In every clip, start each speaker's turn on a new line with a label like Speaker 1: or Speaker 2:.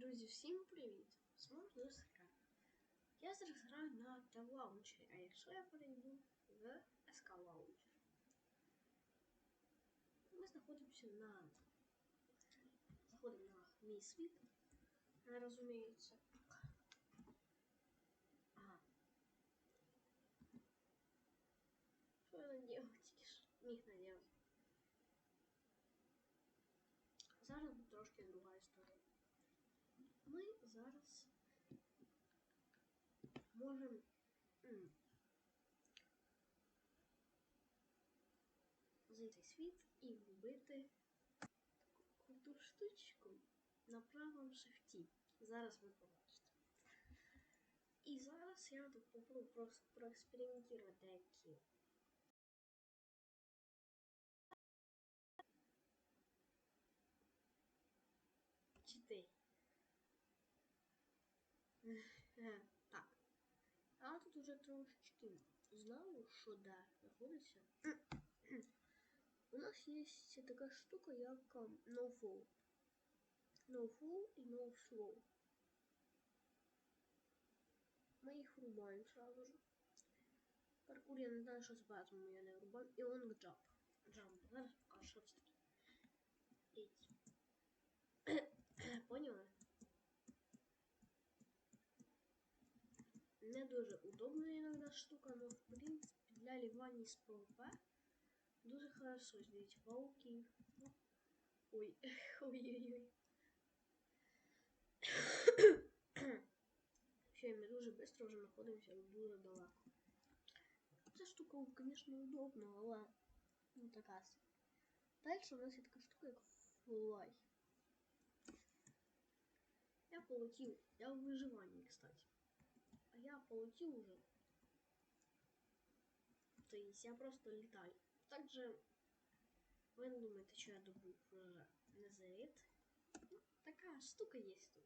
Speaker 1: Друзі, всім привіт! Зможу СК. Я зараз граю на Т-лаунчері, а якщо я перейду в СК лаунчер. Ми знаходимося на. Заходимо на мій світ. е, Розуміється. Ага. Що я надіяв? зайти в світ і вбити таку круту штучку на правому шифті. Зараз ви побачите. І зараз я тут попробую просто проекспериментувати деякі чити. Е, Так. А тут уже трошечки знаю, що де знаходиться. У нас є така штука, як ем, NoFlow. NoFlow і NoFlow. Ми їх врубаємо сразу же. Паркур я не знаю, що це поэтому я не врубаю. І long jump. Jump. Зараз покажу, що це таке. Іть. Поняли? Не дуже удобная иногда штука, но в принципе для ливаний с ПВП дуже хорошо. Смотрите, пауки. Ой, ой-ой-ой. Все, мы дуже быстро уже находимся дуже далеко. Ця штука, конечно, удобна, але ну така. собі. Дальше у нас є така штука, як флай. Я полетів. Я в виживанні, кстати. А я полетел уже. То есть я просто летаю. Также вы думаете, что я уже Незерит. Ну, такая штука есть тут.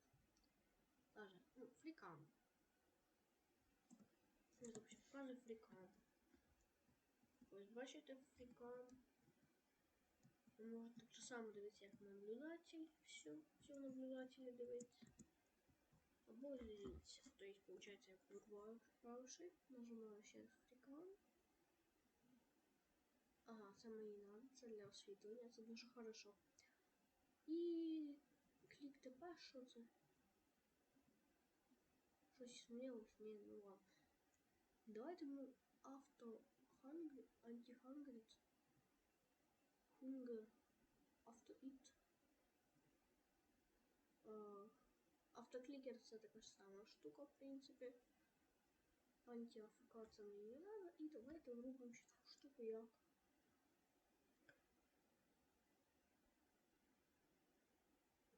Speaker 1: Даже, ну, фрикан. Смотрите, вообще покажу фрикан. Ось бачите фрикан. Ви можете так же само дивитися, як наблюдатель. Все, все наблюдателі дивиться. Або. То есть, получается, я вырубаю правши, нажимаю сейчас фрикан Ага, це мені надо, це для освітлення, це дуже хорошо. І клік ТП, що це? Щось смілось, ні, ну ладно. Давайте ми авто хангр, антихангрит, хунгер, авто іт. Автоклікер це така ж сама штука, в принципі. Антиафк це мені не треба. І давайте врубимо ще таку штуку як.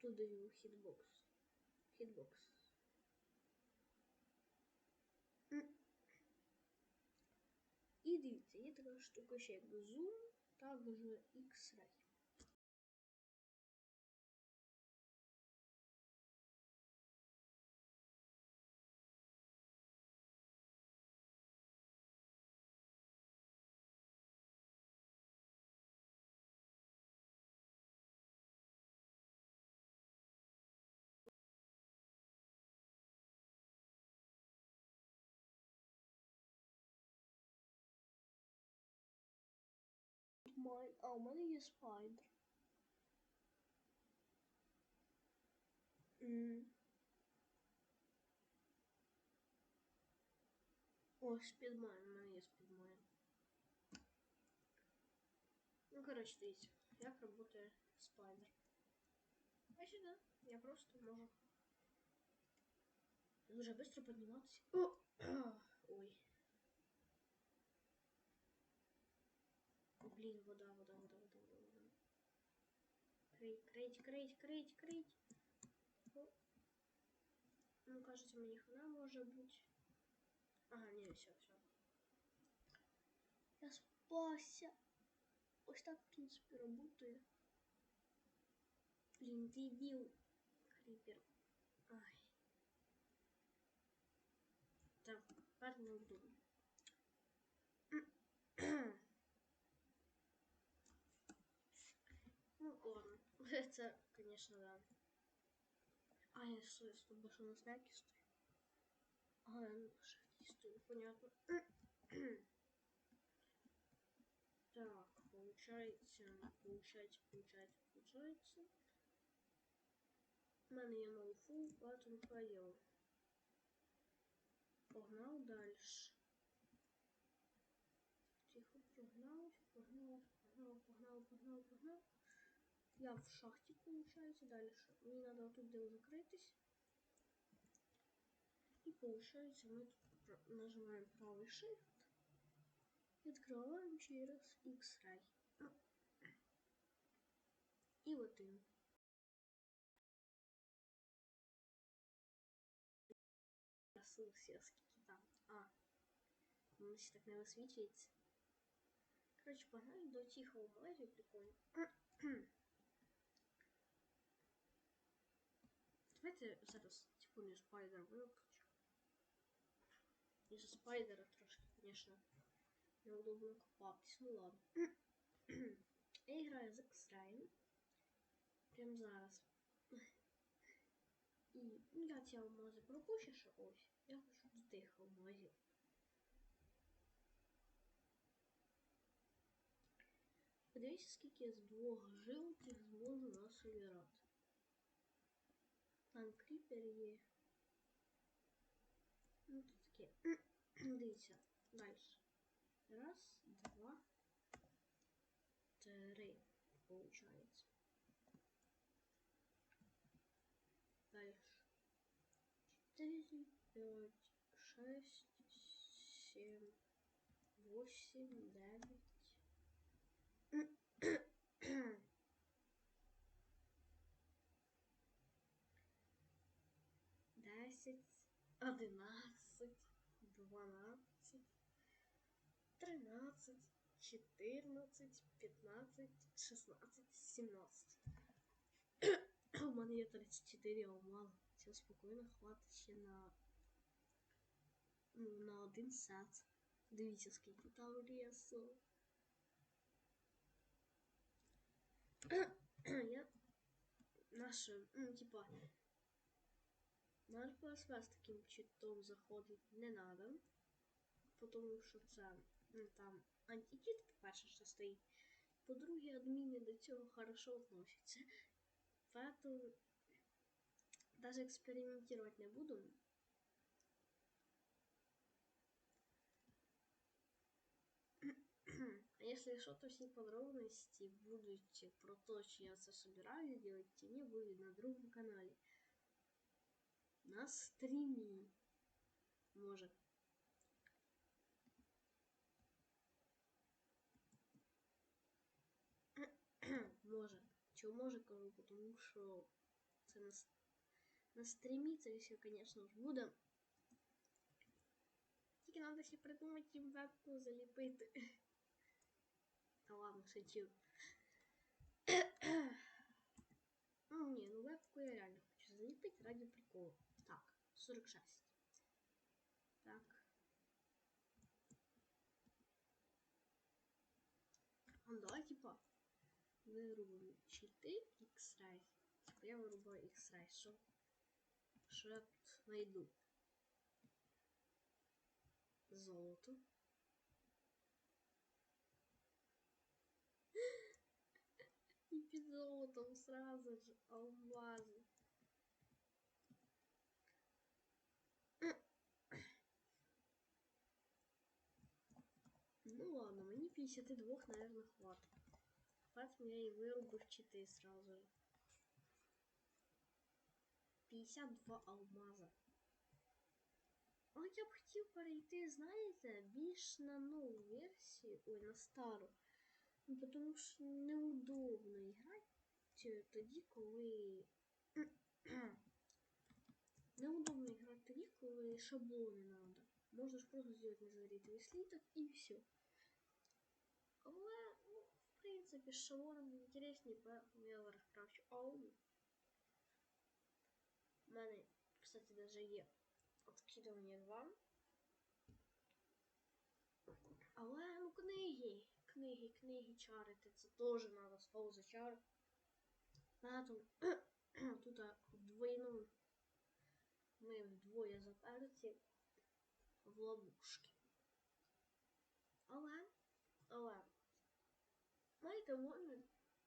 Speaker 1: Тут даю хітбокс. Хітбокс. І дивіться, є така штука ще як Zoom, також X-Ray. Май... А, у мене є спайдер. М. О, спідмайн, у мене є спідмайн. Ну, короче, дивіться, як працює спайдер. Бачите, я просто можу дуже швидко підніматися. О! Ой. Блин, вода, вода, вода, вода, вода, вода. Крыть, крыть, крыть, крыть, крыть. Ну, кажется, мне хана может быть. Ага, не, все, все. Я спасся. Ось так, в принципе, работает. Блин, ты дебил, крипер. Ай. Так, тепер неудобно. Ну ладно, це, конечно, да. А, я стой, стоп, що на снеки стою. А, я на шахті стою, понятно. Так, получается, получается, получается, получается. У мене є ноуфу, поэтому поїв. Погнав дальше. Тихо погнав, погнав, погнав, погнав, погнав, погнав. Я в шахті, получается, дальше. Мені надо тут де закритись. И получается мы тут нажимаем правый shift. И открываем через X-Ray. И вот им. Красився, скільки там. А, воно ще так не висвічується. Коротше, погнали до тихого моря, прикольно. Давайте зараз секунду спайдер виключу. Із спайдера трошки, звісно, неудобно копатись. Ну ладно. Я граю з X-Ray. Прям зараз. І ну, я ці алмази пропущу, що ось. Я хочу до тих алмазів. Подивіться, скільки я з двох жилків зможу насобирати. Там кріпер є. Ну, тут таке. Дивіться, далі. Раз, два, три, получается. Дальше. Четыре, пять, шесть, семь, восемь, девять. Десять, одинадцать, дванадцать, тринадцать, чотирнадцять, п'ятнадцять, шістнадцять, сімнадцять. У мене є 34 алмази. Цього спокійно хватить ще на. Ну, на один сет. Дивіться, скільки там лісу. Я наше, ну, типа, на РПСВ з таким читом заходить не надо, тому що це ну, там античит, по-перше, що стоїть. По-друге, адміни до цього хорошо относяться. Поэтому даже экспериментировать не буду. А если что-то все подробности будут про то, что я это собираюсь делать, мне будет на другом канале На стриме. Может. Може. Чого може кажу, тому що це на, на стрімі це все, звісно ж, буде. Тільки треба ще придумати їм вебку заліпити. Та ладно, шучу. ну, ні, ну вебку я реально хочу заліпити ради приколу. Так, 46. Так. Ну, давай, типа, вирубимо чити X-Ray. Типа я вирубаю X-Ray. Що? Що я тут знайду? Золото. И під золотом сразу же алмазы. Ну ладно, мені 52, наверное, хватит. Поэтому я и вырубил читы сразу же. 52 алмаза. А я б хотів перейти, знаєте, більш на нову версію, ой, на стару. Ну, тому що неудобно грати тоді, коли. неудобно грати тоді, коли шаблони надо. Можна ж просто зробити незагрітий сліток і все. Але, ну, в принципі, з шаблоном інтересніше, поэтому я розкрафчу аудіо. У мене, кстати, даже є откидування 2. Але ну книги, книги, книги чарити, це теж треба слово за чар. Поэтому тут в двойном ми вдвоє заперті в ловушки. Можна,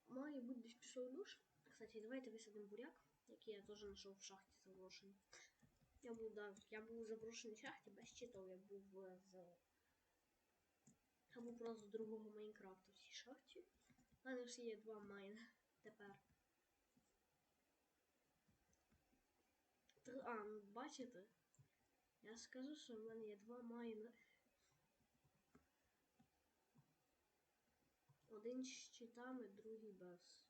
Speaker 1: має бути пішов душ. Кстати, давайте висадимо буряк, який я теж знайшов в шахті заброшений. Я був, да, я був у заброшеній шахті без щитов, я був з. Я був просто другого Майнкрафту в цій шахті. У мене вже є два майна тепер. А, ну, бачите? Я скажу, що в мене є два майна. Один з щитами, другий без.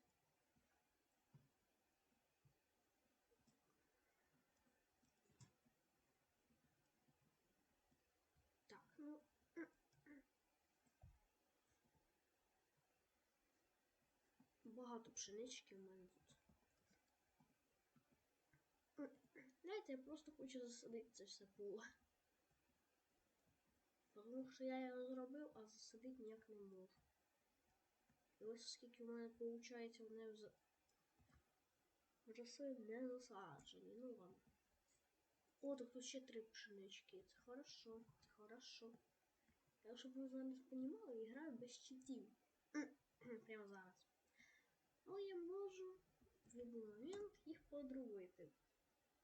Speaker 1: Так, ну. Багато пшенички в мене тут. Знаєте, я просто хочу засадити це все поле. Тому що я його зробив, а засадити ніяк не можу. І ось скільки в мене виходить, вони вже росли не засаджені. Ну ладно. О, так тут ще три пшенички. Це хорошо, це хорошо. Я щоб ви зараз розуміли, я граю без щитів. Прямо зараз. Але я можу в будь-який момент їх подробити.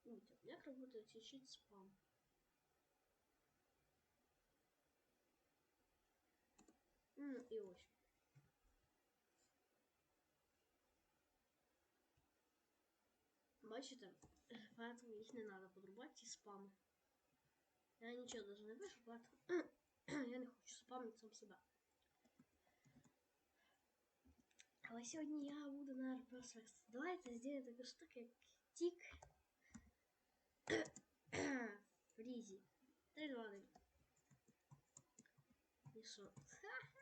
Speaker 1: Видите, як цей щит спам. Ну і ось. Бачите, поэтому їх не треба подрубати, ці спами. Я нічого даже не пишу, поэтому я не хочу спамити сам себе. Але сьогодні я буду на просто Давайте сделаем таку штуку, як тік. Фрізі. 3, 2, 1. І що? Ха-ха,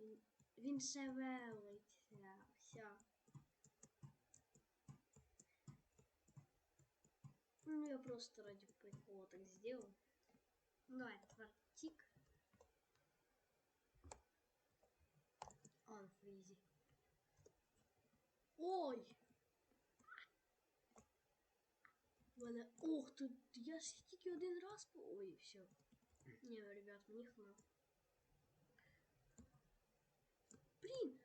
Speaker 1: Він, він шевелиться. Все. Ну, я просто ради прикола так сделал. Ну, Давай, тепер тик. Он фризі. Ой! У мене. Ох, тут я ж тільки один раз по. Ой, все. Не, ребят, мені хна. Блін!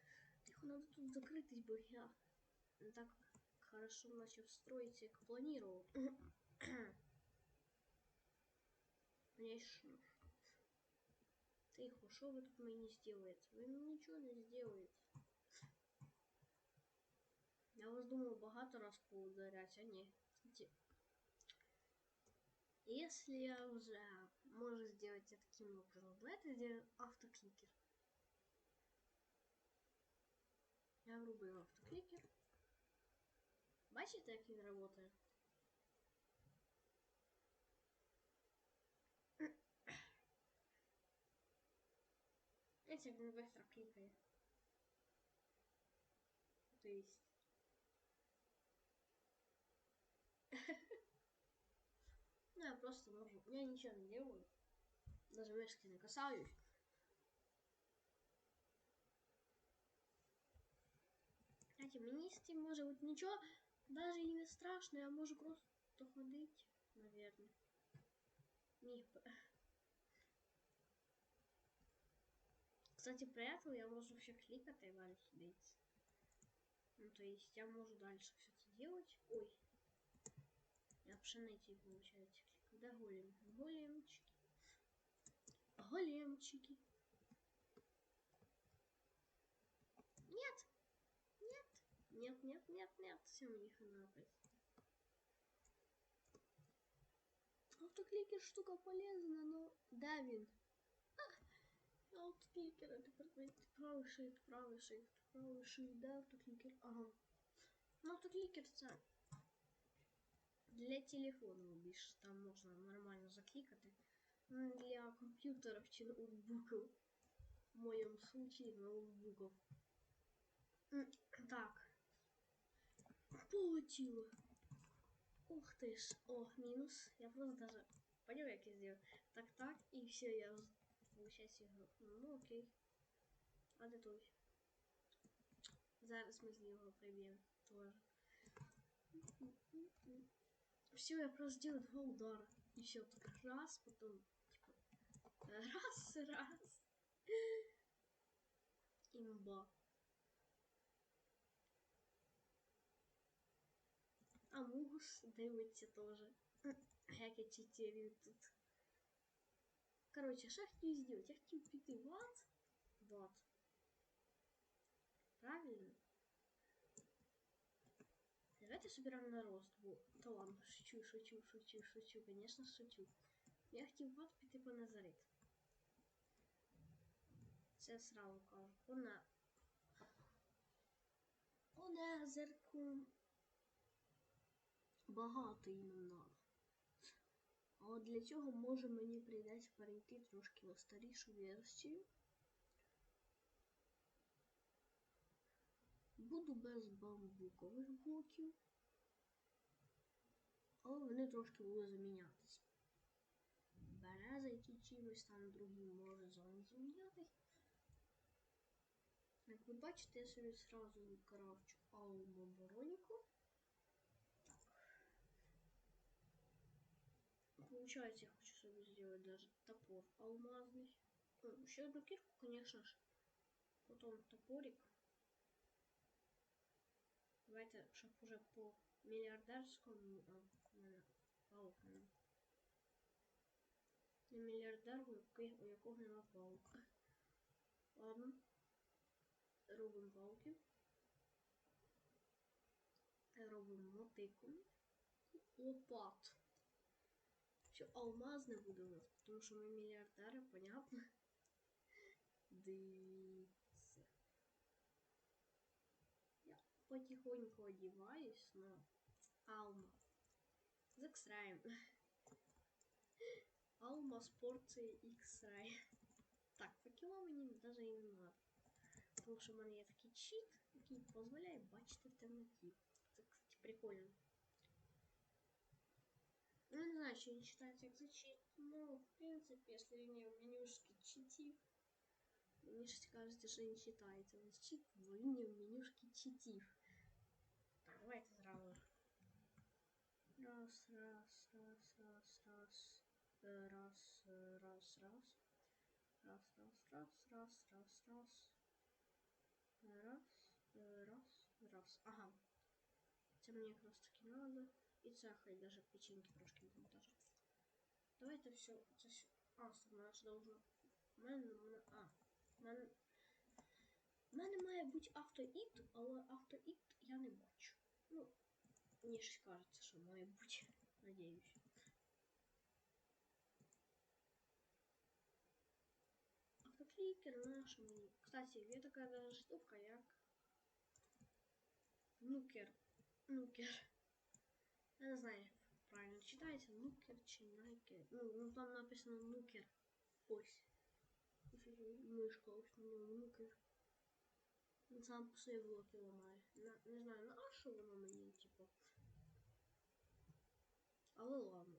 Speaker 1: Тихо, надо тут закритись, бо я не так хорошо начал строить, як планировал. Конечно. Тихо, що ви тут мені сделаете? Ви мені нічого не сделаете. Я вас думал багато раз поударять, а ні. Кстати, если я уже можу сделать это таким образом, давайте сделаем автокликер. Я врубив автокликер. Бачите, як він працює? Знаете, він быстро кликає. То есть... ну, я просто можу... Я ничего не делаю. Даже мышки не касаюсь. Знаете, мені з цим може бути нічого, даже і не страшно, я можу просто ходити, наверное. Міг би. Кстати, при этом я могу вообще кликать и валить бить. Ну, то есть я могу дальше все это делать. Ой. Я пшеницы получается. Когда голем? Големчики. Големчики. Нет. Нет, нет, нет, нет. Все мне хана опять. Автокликер штука полезна, но Давин. Автоклікер, а тепер знаєте, правий shift, правий shift, правий shift, де автоклікер? Ага. Ну, автоклікер це для телефону більше, там можна нормально заклікати. Ну, Для комп'ютерів чи ноутбуків. В моєму случаї ноутбуків. М, Так. Полетіло. Ух ти ж. О, мінус. Я просто даже понял, як я сделал. Так, так, і все, я получається його. Ну окей. А де той? Зараз ми з нього приб'ємо тоже. Все, я просто сделаю два удара. И все, так раз, потом типа, раз, раз. Имба. А мугус дивиться тоже. Як я читерю тут. Короче, що я хотів сделать? Я хотів піти в ад. В ад. Правильно? Давайте собираем на рост. Бо... Та ладно, шучу, шучу, шучу, шучу, конечно, шучу. Я хотів в ад піти по Назарит. Це сразу кажу. Вона. По Незерку. Багато їм надо. А от для цього може мені прийдеться перейти трошки на старішу версію. Буду без бамбукових блоків. Але вони трошки будуть замінятися. Береза, які чимось там другим може замінятись. Як ви бачите, я собі сразу крафчу алму бороніку. Получается, я хочу себе сделать даже топор алмазный. Еще одну кирку, конечно же. Потом топорик. Давайте, щоб уже по мільярдерському. А, у мене палка. Не мільярдер, у якого нема палка. Ладно. Робимо палки. Робимо мотику. Лопату. Все, алмазне буде у нас, тому що ми мільярдери, понятно. Дивіться. Я потихоньку одіваюсь на Алма. З X-Ray. Алма з порції X-Ray. Так, факела мені навіть і не надо. Тому що в мене є такий чіт, який дозволяє бачити в темноті. Це, кстати, прикольно. Ну, не знаю, что не считается как зачит. Ну, в принципе, если не в менюшке читив, мне же кажется, что не считается. Он чит в не в менюшке читив. Так, давайте сразу. Раз, раз, раз, раз, раз. Э, Раз, э, раз, раз. Раз, раз, раз, раз, раз, раз. Э, Раз, э, раз, раз. Ага. Це мені якраз таки надо І це хай даже печеньки трошки монтажа. Давайте все. Це все. А, стоп, мене ж должно. У мене, у мене, а. У мене, у мене має бути автоіт, але автоіт я не бачу. Ну, мені ж кажеться, що має бути. Надіюсь. Автоклікер наш мені. Кстати, є така даже штука, як нукер. Нукер. Я не знаю, як правильно читається, нукер чи найкер. Ну, ну там написано нукер. Ось. Ось ось мишка, ось на ньому нукер. Він сам по собі блоки ламає. На, не знаю, на що воно мені, типу. Але ладно.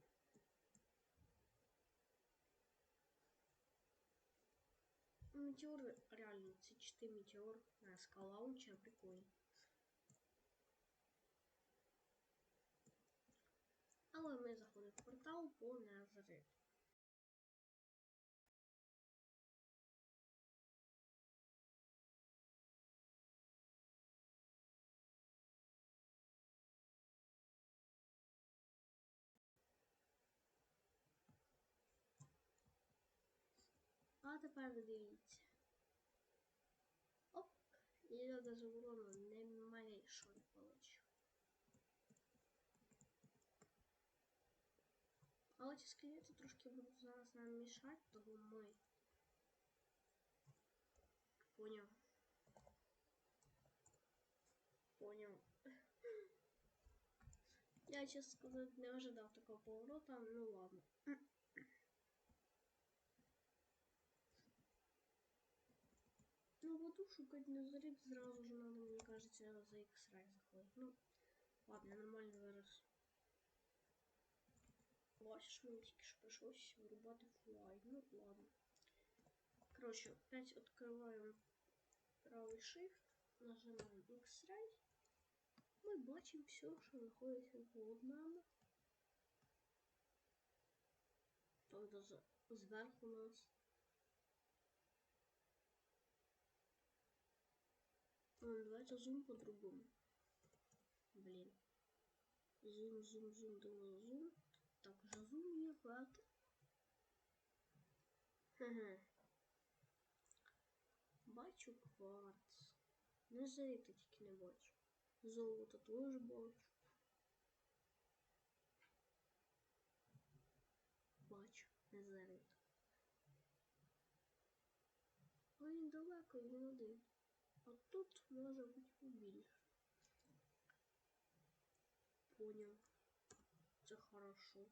Speaker 1: Метеор реально, це 4 метеор. На скала лучше, прикольно. Але ми заходимо в портал по Назарит. А тепер дивіться. Оп, і я даже урону не малейшого не получу. Але ці скелети трошки будуть зараз нам мішати, тому ми. Поняв. Поняв. Я, чесно сказати, не ожидав такого поворота, ну ладно. Ну, буду шукать назарит сразу же надо, мне кажется, за X-Ray заходить. Ну, ладно, нормально зараз Бачиш, мені тільки що прийшлось вирубати флай. Ну, ладно. Короче, опять открываем правый shift, нажимаем X-Ray. Ми бачимо все, що знаходиться под нами. Тобто з- зверху нас. Ну, давайте зум по-другому. Блін. Зум, зум, зум, думаю, зум. Так, є, Бачу кварц. Не зайти тільки не бачу. Золото теж бачу. Бачу, не зарито. А він далеко, він один. А тут може бути побільше. Понял. Це хорошо.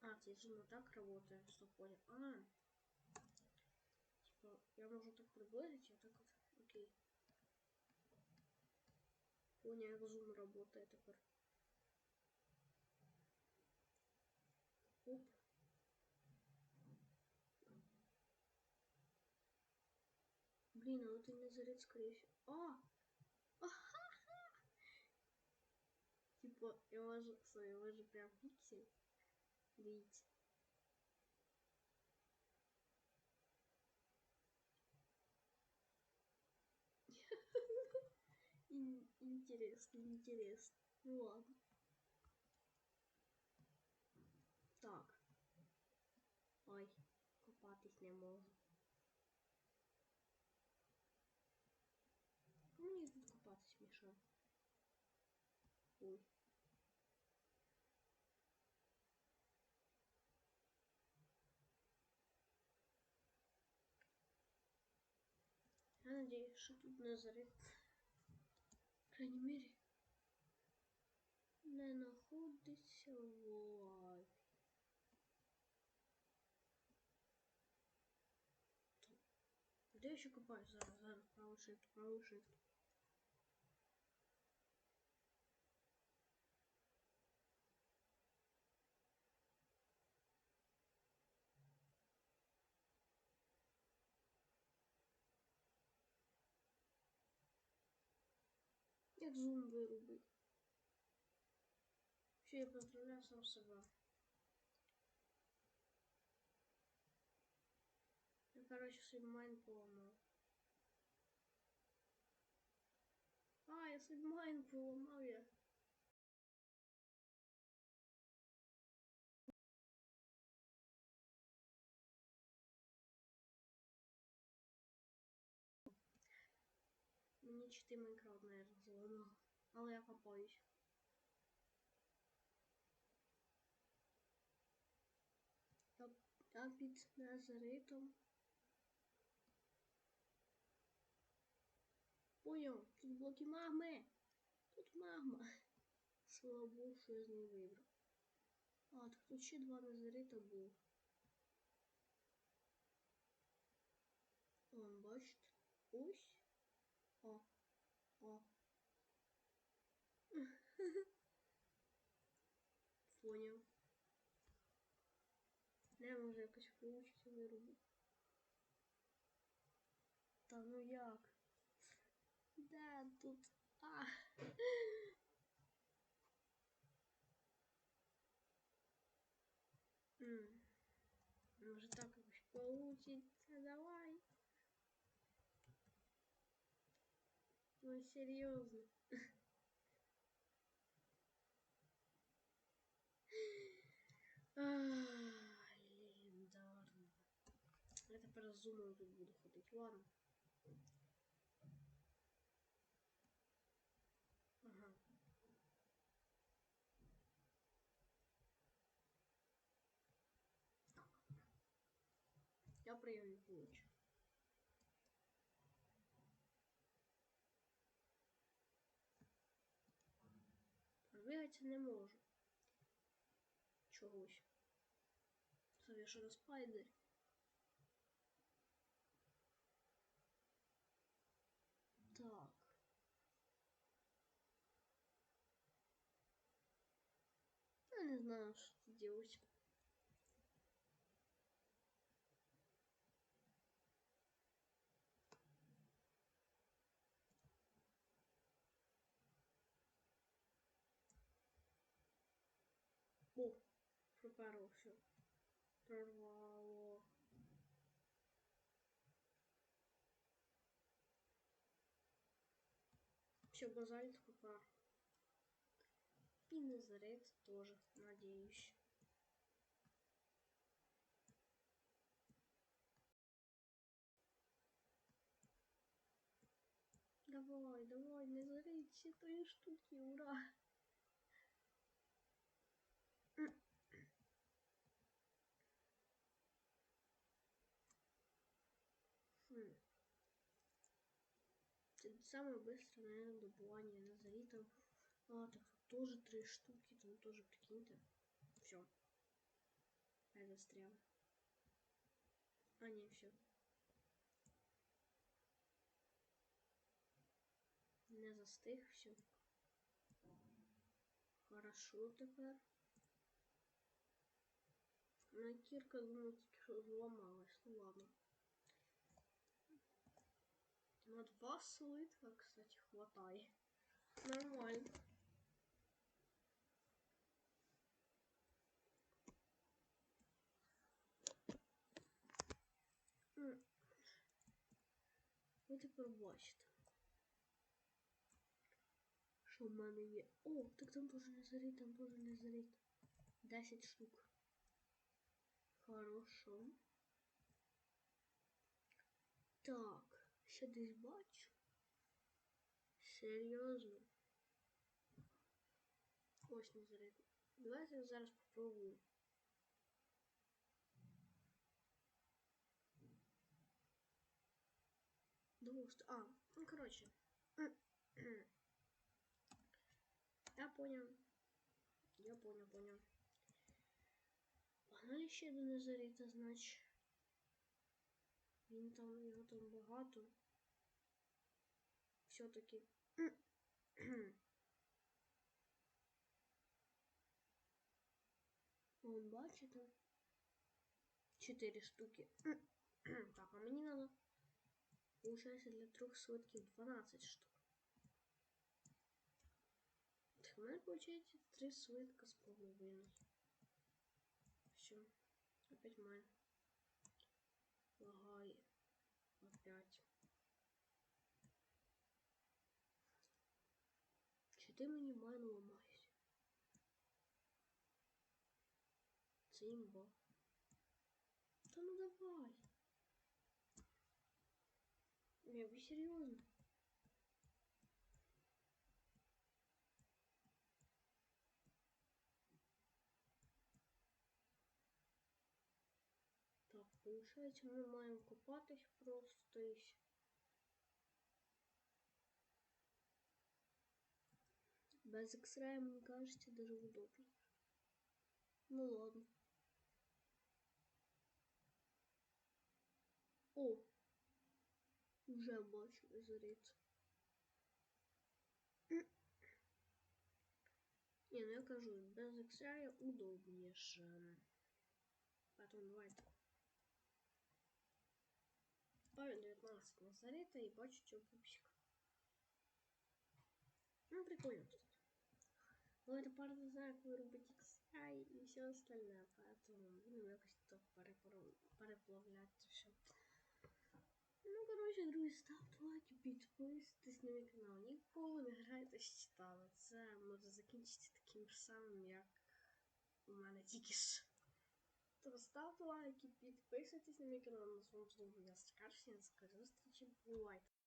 Speaker 1: А, це же так работает, что понял. А, типа, я могу так приблизить, а так вот, окей. Понял, як зум работает теперь. Оп. Блин, а вот и не заряд, скорее всего. А! Типа, я можу, стой, я можу прям пиксель. Видите? Ин- Интересно, интересно. Ну ладно. Так. Ой, копатись не можу. Мені тут копатись мішає. Ой. Надеюсь, що тут не зарит. По крайней мере, не знаходиться лайк. Де я ще копаюсь? Зараз, зараз, правий shift, правий shift. Як зум вирубить? Ще я поздравляю сам себе. Я, короче, свій майн поламав. А, я свій майн поламав я. Мені чити Майнкрафт, наверное, зламав. Але я копаюсь. Я під незаритом. Понял, тут блоки магми. Тут магма. Слава Богу, що я з неї вибрав. А, так тут ще два незарита було. Вон, бачите? Ось. Може якось вийти виробити. Та ну як? Де тут? А. М. Може так якось получиться, давай. Ну серйозно. Ай, Я тепер з зумом тут буду ходити. Ладно. Ага. Так. Я прийом получу. Двигатися не можу. Чогось. Це я не знаю, что делать. О, все, Прорвало. Все, базальт попал попар. Пинозарет тоже, надеюсь. Давай, давай, не зарить все твои штуки, ура! Хм. Это самое быстрое, наверное, добывание назаритов. А, так тоже три штуки, там тоже, прикиньте. Все. Я застрял. А, не, все. Не застиг, все. Хорошо тепер. Ну, кірка, думаю, тільки що зламалась. Ну ладно. На два слитка, кстати, хватает. Нормально. Тепер бачите. Що в мене є? О, так там теж не зарить, там теж не зарить. 10 штук. Хорошо. Так, ще десь бачу. Серйозно. Ось не зарит. Давайте зараз попробую. Двух... А, ну короче. Я понял. Я понял, понял. Погнали ще до Назаріта, значить. Він там, його там багато. Все-таки. Вон, бачите? Чотири штуки. так, а мені надо, Получается, для трех свитків 12 штук. Так, у мене, получается, три свитка з половиною. Все. Опять майн. Лагай. Опять. Чи ти мені майн ламаєш? Це імба. Ну давай. Я ви серйозно? Так, получается, мы маємо копатись просто і все. Без X-Ray, мне кажется, даже удобнее. Ну ладно. О! Уже бачу зарит. Не, ну я кажу, без X-Ray удобніше. Поэтому давайте. Ставлю 19 на зарета и бачу пупсик. Ну, прикольно тут. Но это пара как вырубить XI и все остальное, поэтому будем якось то переплавлять все. Ну, коротше, друзі, ставте лайки, підписуйтесь на мій канал. Ніколи не грайте з читами. Це може закінчитися таким самим, як у мене тільки ж. Тобто ставте лайки, підписуйтесь на мій канал, на своєму я скаржся, я скажу зустрічі, бувайте.